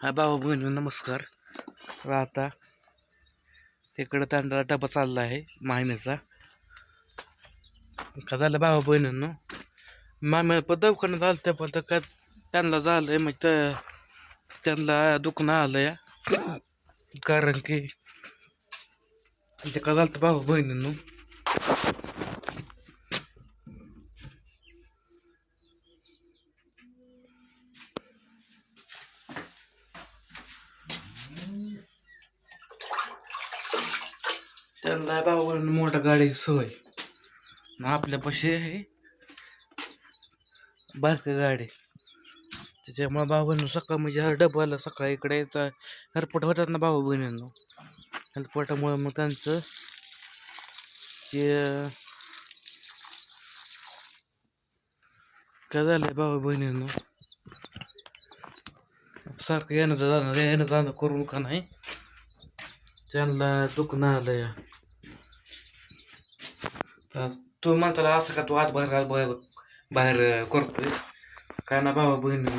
हा भाऊ हो, बहिणी नमस्कार. राहता आता तिकडं त्यांना डबा चालला आहे मायनेचा का झालं भाऊ बहिणींनो? माम्या पण दवाखान्यात आलं त्या पण काय त्यांना झालंय मग त्या त्यांना दुखणं या कारण की ते का झालं भाऊ बहिणींनो? त्यांना भाऊ बहिणी मोठ्या गाडीची सोय. मग आपल्यापाशी आहे. बारकी गाडी. त्याच्यामुळे बाबांनो सकाळ म्हणजे हर डब्याला सकाळी इकडे यायचा. हरपट होतात ना भाऊ बहिणींनो. हरपटामुळे मग त्यांचं ते काय झालंय भाऊ बहिणींनो? सारखं येणं जाणं येणं जाणं करून का नाही? त्यांना दुखणं आलं या तू माणसाला असं का तू हात बाहेर हात बाहेर बाहेर करतोय काय ना भावा बहिणी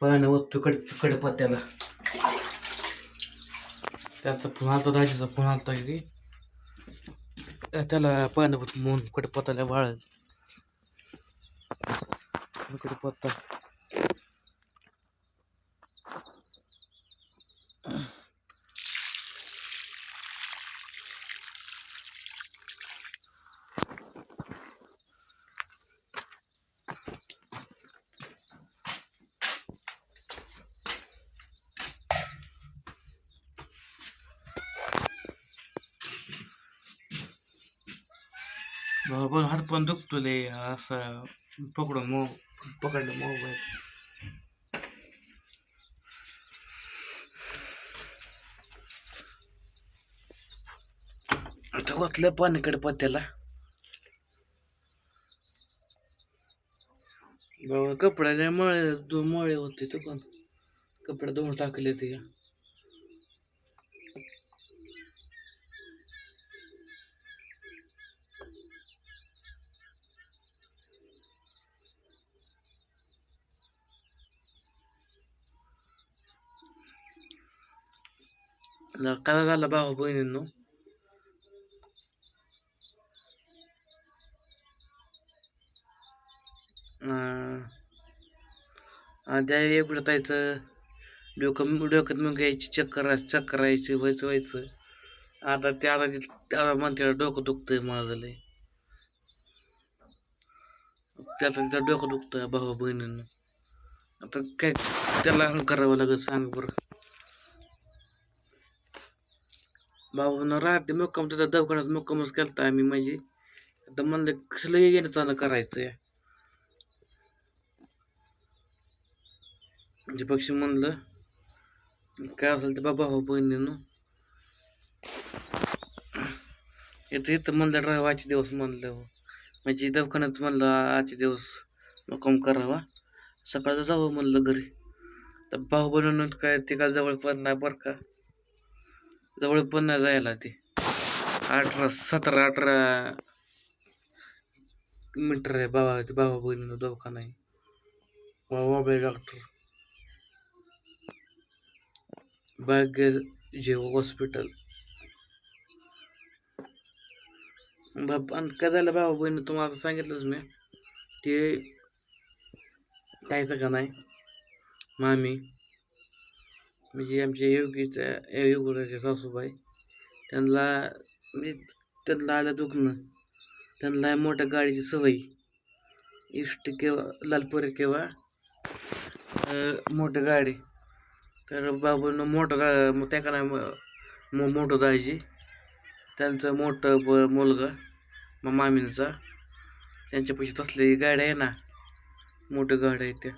पाण्यावर ओततो कड कडपत्त्याला त्याचा फोन आलता दाजीचा फोन आलता की त्याला पाण्यावर म्हणून कडपत्त्याला वाळ कडपत्ता बाबा हात पण दुखतो ले असं पकडून मो पकडलं मोबाईल. आता ओतलं पाणीकडे पत्त्याला. बाबा कपड्याला मळे दोन मळे होते ते पण. कपडे धुवून टाकले ते. काय झाला भाऊ बहिणींनो आद्या एवढं जायचं डोकं डोक्यात मग यायची चक्कर चक्कर राहायची व्हायचं व्हायचं आता त्या आता म्हणते डोकं दुखतंय माझं लय त्याचं त्या डोकं दुखतंय भाऊ बहिणींना आता काय त्याला करावं लागेल सांग बरं भाऊनं राहते मुक्काम त्याचा दवाखान्यात मुक्कामच केलता आम्ही म्हणजे. आता म्हणलं कसलं येणं चालू करायचं आहे म्हणजे पक्षी म्हणलं काय असेल ते बाबा हो बहिणीनं. येतं इथं म्हणलं राहावं आजचे दिवस म्हणलं हो. म्हणजे दवाखान्यात म्हणलं आजचे दिवस मुक्काम करावा. सकाळचं जावं म्हणलं घरी. तर भाऊ बनवून काय ते का जवळ पण नाही बरं का. जवळ पन्नास जायला ते. अठरा सतरा अठरा मीटर आहे बाबा ते बाबा बहिणीनं दवाखाना आहे. बाबा डॉक्टर भाग्य जेव हॉस्पिटल बाब आणि काय झालं बाबा बहिणी तुम्हाला सांगितलंच मी. ते कायचं का नाही? मामी म्हणजे आमच्या योगीच्या योगीच्या सासूबाई त्यांना म्हणजे त्यांना आलं दुखणं. त्यांना मोठ्या गाडीची सवय. इष्ट किंवा लालपुरी किंवा मोठं गाडी. तर बाबूनं मोठं गा मग त्या का नाही मो मोठं जायची त्यांचं मोठं ब मुलगा मग मामींचा. त्यांच्यापाशी तसली गाड्या आहे ना मोठं गाड्या आहे त्या.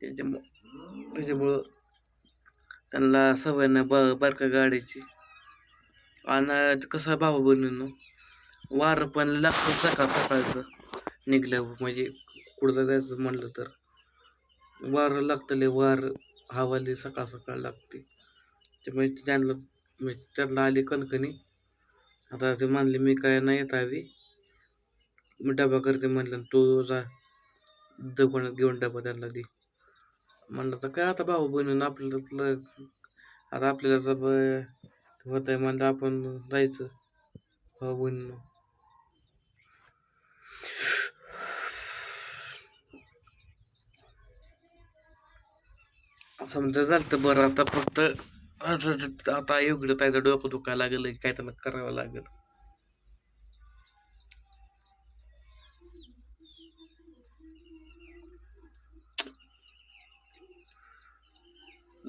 त्याच्यामुळं त्याच्यामुळं त्यांना सवय नाही ब बारका गाडीची. आणि कसं भाऊ बनून वारं पण लागतं सकाळ सकाळचं निघल्यावर. म्हणजे कुठं जायचं म्हणलं तर. वारं लागतं लय वार हवाली सकाळ सकाळ लागते. त्यामुळे त्यांना म्हणजे त्यांना आली कणकणी. आता ते म्हणले मी काय नाही येत हवी मी डबा करते म्हणलं तू जा दगड घेऊन डबा त्यांना दे. म्हणलं तर काय आता भाऊ बहिणीनं आपल्याला आता आपल्याला जब होत आहे म्हणलं आपण जायचं भाऊ बहिणीनं. समजा झालं तर बरं आता फक्त आता एवढं त्याचं डोकं दुखायला लागलं काय त्याला करावं लागेल.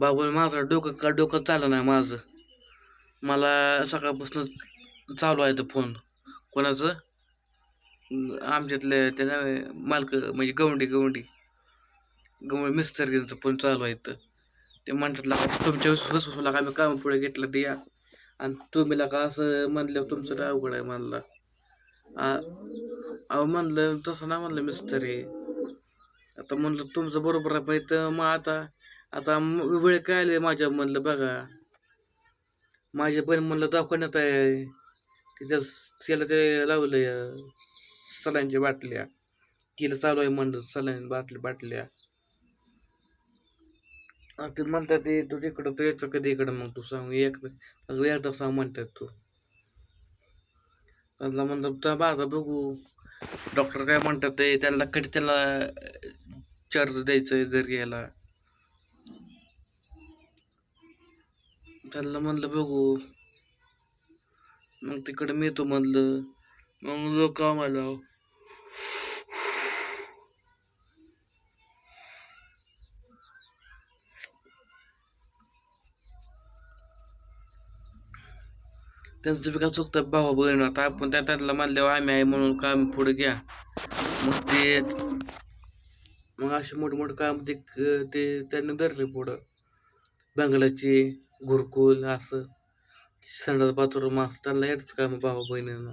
बाबा माझं डोकं का डोकं चाललं नाही माझं. मला सकाळपासून चालू आहे तो फोन. कोणाचं? अं, आमच्यातले त्या मालक म्हणजे गवंडी गवंडी. गवंडी मिस्टरचं फोन चालू आहे तर ते म्हणतात लागा तुमच्या वसवला आम्ही काम पुढे घेतलं ते या. आणि तुम्ही का असं म्हणलं तुमचं काय अवघड आहे म्हणला. अहो म्हणलं तसं ना म्हणलं मिस्टरी आता म्हणलं तुमचं बरोबर आहे पण इथं मग आता आता वेळ काय आली माझ्या म्हणलं बघा. माझ्या पण म्हणलं दवाखान्यात आहे. तिच्या तिला ते लावलं सलांच्या बाटल्या. केलं चालू आहे म्हणलं सलाईन बाटल्या. बाटल्या ते म्हणतात ते तू तिकडं तू यायचं कधी इकडं? मग तू सांग एक एकदा सांग म्हणतात तू. त्यांना म्हणतात तर बाजा बघू. डॉक्टर काय म्हणतात ते त्यांना कधी त्यांना चार्ज द्यायचं घरी यायला त्यांना म्हणलं बघू. मग तिकडं मी तो म्हणलं. मग लोक कामाला त्यांचं पिका चुकतं? भाऊ बहीण आता आपण त्या त्यांना मानल्यावर आम्ही आहे म्हणून काम पुढे घ्या. मग ते मग असे मोठमोठे काम ते क- ते त्यांनी धरले पुढं. बंगल्याची. घुरकुल असं. संडास बाथरूम असं. त्यांना येतच काम भाऊ बहिणीनं?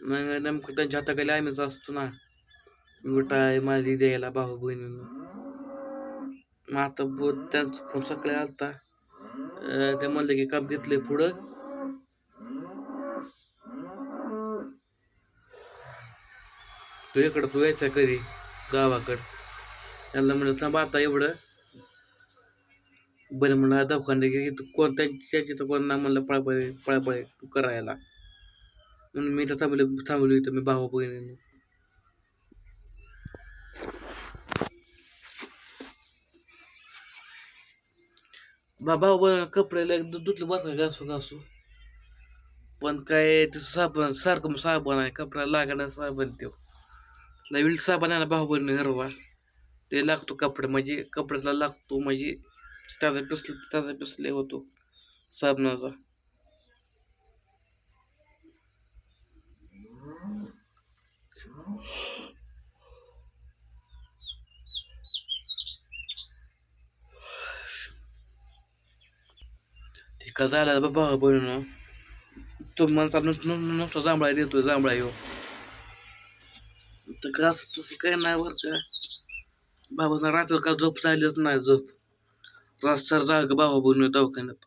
मग नेमकं त्यांच्या हाताखाली आम्हीच असतो ना. विटाय माझी द्यायला भाऊ बहिणींना. मग आता ब त्यांचं फोन सकाळी आलता. ते म्हणलं की काम घेतले पुढं. तू इकडं तू यायचा कधी? गावाकडं. त्यांना म्हणलं थांबा आता एवढं. बरं म्हणलं दवाखान्यात गेली कोणत्या कोण त्यांच्या तिथं कोण म्हणलं पळापळ पळापळ करायला. म्हणून मी इथं थांबले थांबलो इथं मी भाऊ बहिणीनं. बा भाऊ बहिणी कपड्याला एकदा धुतलं बरं का घासू घासू? पण काय ते साबण सारखं साबण आहे कपड्याला लागणार साबण तो नवीन साबण आहे ना भाऊ बहिणी हरवा. ते लागतो कपडे म्हणजे कपड्याला लागतो म्हणजे त्याचा पिसल त्याचा पिसले होतो साबणाचा ठीक झाला झालं बा भाऊ बहिणीनं तो माणसा नुसता जांभळा देतोय जांभळा येऊ तर का तसं काय नाही बरं का बाबा रात्र का झोप झालीच नाही झोप रास्तार जाग बाबा बनवून दवाखान्यात.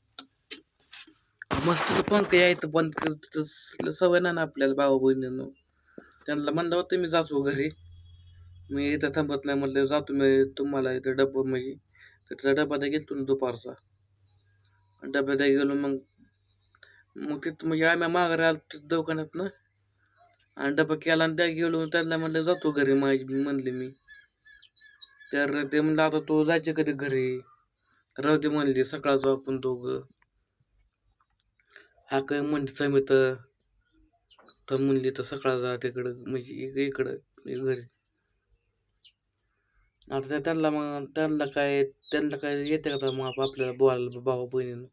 मस्त पंख यायचं बंद तिथं सवय नाही ना आपल्याला भावा बहिणीनं. त्यांना म्हणलं होतं मी जातो घरी. मी इथं थांबत नाही म्हणलं जातो मी तुम्हाला इथं डबा म्हणजे. तिथला डबा द्या गेलो ना दुपारचा. डब्यात गेलो मग मग तिथं म्हणजे आम्ही माघारी आलो दवाखान्यात ना. आणि डबा केला आणि त्या गेलो त्यांना म्हणलं जातो घरी. माझी म्हणले मी. तर ते म्हणलं आता तू जायचे कधी घरी? राहू दे म्हणले सकाळ जाऊ आपण दोघं. हा काय म्हणते तर तर? तर म्हणली तर सकाळ जा तिकडं म्हणजे इकडं घरी. आता त्यांना मग त्यांना काय त्यांना काय येते का मग आपल्याला बोलायला भाऊ बहिणीनं?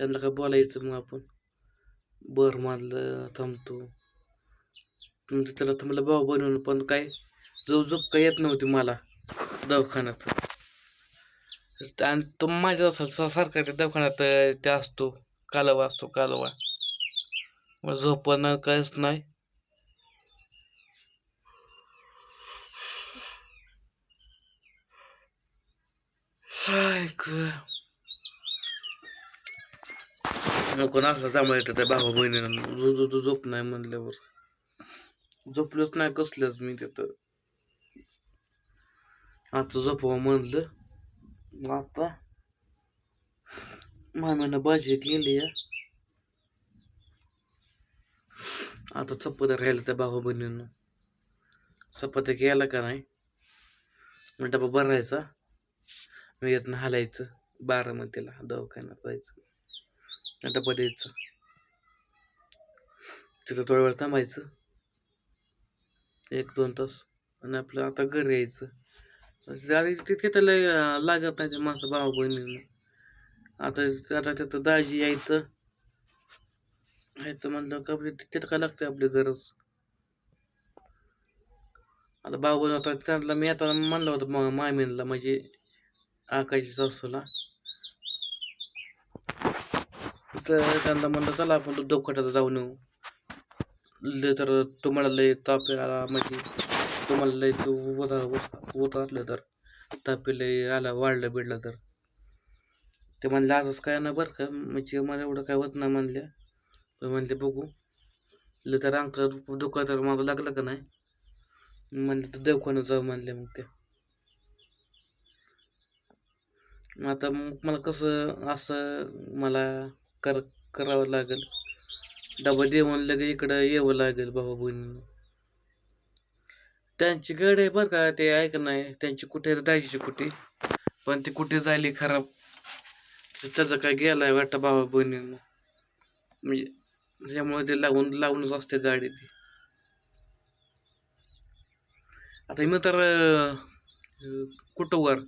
त्यांना काय बोलायचं मग आपण? बर मानलं थांबतो. म्हणजे त्याला थांबलं भाऊ बहिणीनं पण काय जवळ काय येत नव्हती मला दवाखान्यात. आणि तो माझ्या स- सरकारच्या दवाखान्यात ते असतो कालवा असतो कालवा. मग झोपणं काहीच नाही. हाय ग. नको ना सांभाळ येतं त्या भावा बहिणीनं जो जो जो झोप नाही म्हणल्यावर. झोपलोच नाही कसलंच मी तिथं. आता झोपवा म्हणलं. आता माम्यानं भाजी केली आहे आता चपात्या राहिल्या त्या भाऊ बहिणीनं चपात्या केला का नाही मग डबा भरायचा मग यातनं हालायचं बारामतीला दवाखान्यात जायचं डबा द्यायचा तिथं थोडा वेळ थांबायचं एक दोन तास आणि आपलं आता घरी यायचं जरी तितके तर लय लागत नाही ते माणसं भाऊ बहिणींना. आता आता तिथं दाजी यायचं यायचं म्हणलं का आपली तिथं काय लागते आपली गरज? आता भाऊ बहिण होता त्यांना मी आता म्हणलं होतं मग मामीनला म्हणजे आकाशी सासूला. तर त्यांना म्हणलं चला आपण दवाखान्यात जाऊन येऊ. लय तर तुम्हाला लय ताप आला म्हणजे तुम्हाला लय तू होता होत असलं तर. ताप लय आला वाढलं बिडलं तर. ते म्हणलं असंच काय ना बरं का? म्हणजे मला एवढं काय होत नाही म्हणले. पण म्हणले बघू. ल तर अंक दुखा तर मला लागलं का नाही? म्हणलं तर दवाखान्यात जाऊ म्हणले मग ते. मग आता मग मला कसं असं मला कर करावं लागेल. डबा देऊन लगे इकडं यावं लागेल बाबा बहिणीनं. त्यांची गाडी आहे बरं का ते ऐक नाही त्यांची कुठे दाजीची कुठे? पण ती कुठे झाली खराब? तर त्याचं काय गेलाय वाटतं भावा बहिणीनं? म्हणजे त्यामुळे ते लावून लावूनच असते गाडी ती. आता मी तर कुटुंबर कुठं वर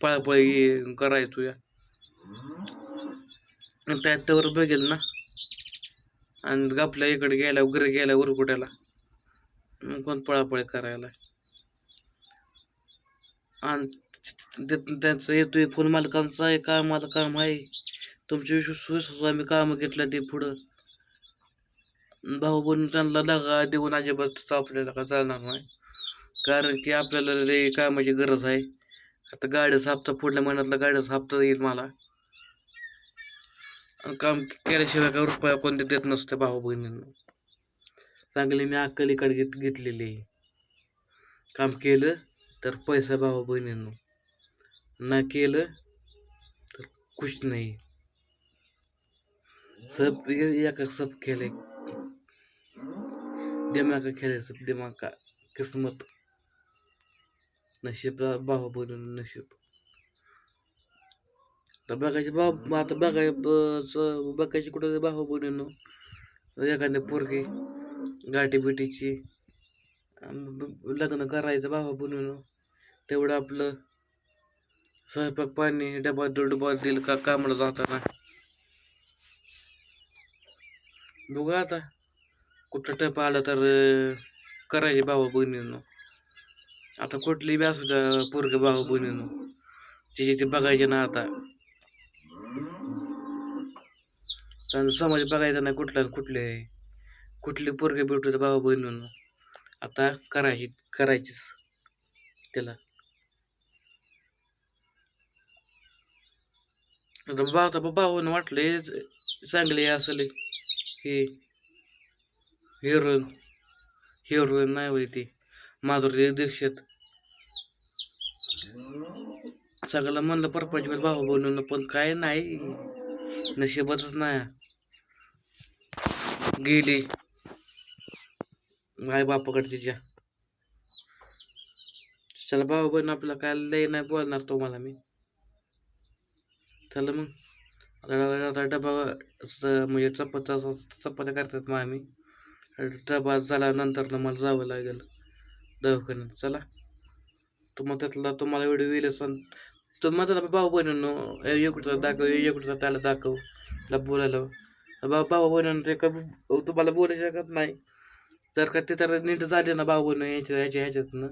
पळापळी करायचो या? त्यात तर बघेल ना. आणि आपल्या इकडे गेल्या घरी गेल्या उरकुट्याला कोण पळापळी करायला? आणि ते- त्यांचं येतोय फोन मालकांचा आहे काय मला काम आहे तुमच्या विश्वास आम्ही कामं घेतलं ते पुढं. भाऊ बहिणी त्यांना लगा देऊन अजिबात आपल्याला का चालणार नाही. कारण की आपल्याला रे कामाची गरज आहे. आता गाडीचा हप्ता पुढल्या महिन्यातला गाडीचा हप्ता येईल मला. काम केल्याशिवाय काय रुपया कोणते देत नसते भाऊ बहिणींना. चांगली मी अक्कलीकडे घेत घेतलेली आहे. काम केलं तर पैसा भाऊ बहिणींनो. ना केलं तर कुछ नाही. सब एका सब खेले दिमाग खेळ सब दिमाग का किस्मत. नशीब भाऊ बहिणींनो नशीब. तर बघायची बाब आता बघाय बघायची कुठं भाऊ बहिणींनो. एखाद्या पोरगी गाठी बिटीची लग्न करायचं भावा बनवून तेवढं आपलं स्वयंपाक पाणी डबा डबा दिल का कामाला जाताना. बघा आता कुठं टप आलं तर करायचे भावा बहिणीनं आता कुठली बी असू द्या पोरग भावा बहिणीनं तिचे ते बघायचे ना आता. त्यांना समाज बघायचा नाही कुठला न कुठले. कुठली पोरगे भेटू भावा बहिणून आता करायची करायचीच. त्याला. आता बा आता भावानं वाटले चांगले असेल. हे हिरोईन हिरोईन नाही होय ती. माधुरी दीक्षित. सगळं म्हणलं परपंच भाऊ बनवून पण काय नाही. नशिबातच नाही. गेली. आई बापाकडे तिच्या चला भाऊ बहीण आपला काय लय नाही बोलणार तुम्हाला मी. चला मग. डबा म्हणजे चपात्या चपात्या करतात मग आम्ही डबा झाल्यानंतर ना मला जावं लागेल दवाखान्यात. चला. तुम्हाला त्यातला तुम्हाला व्हिडिओ येईल असं. तुम्हाला त्याला भाऊ बहिणींनो एकडचा दाखव एकडचा त्याला दाखव. त्याला बोलायला. भाऊ भाऊ बहिणींनो ते का तुम्हाला बोलू शकत नाही. जर का ते तर नीट झाले ना भाऊ बहिणी ह्याच्या ह्याच्या ह्याच्यातनं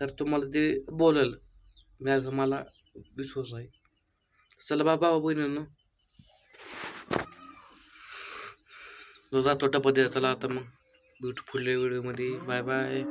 तर तुम्हाला ते बोलल. याचा मला विश्वास आहे. चला बा बहिणीनं. जातो टप्पा द्या चला आता मग. ब्युटिफुल व्हिडिओमध्ये बाय बाय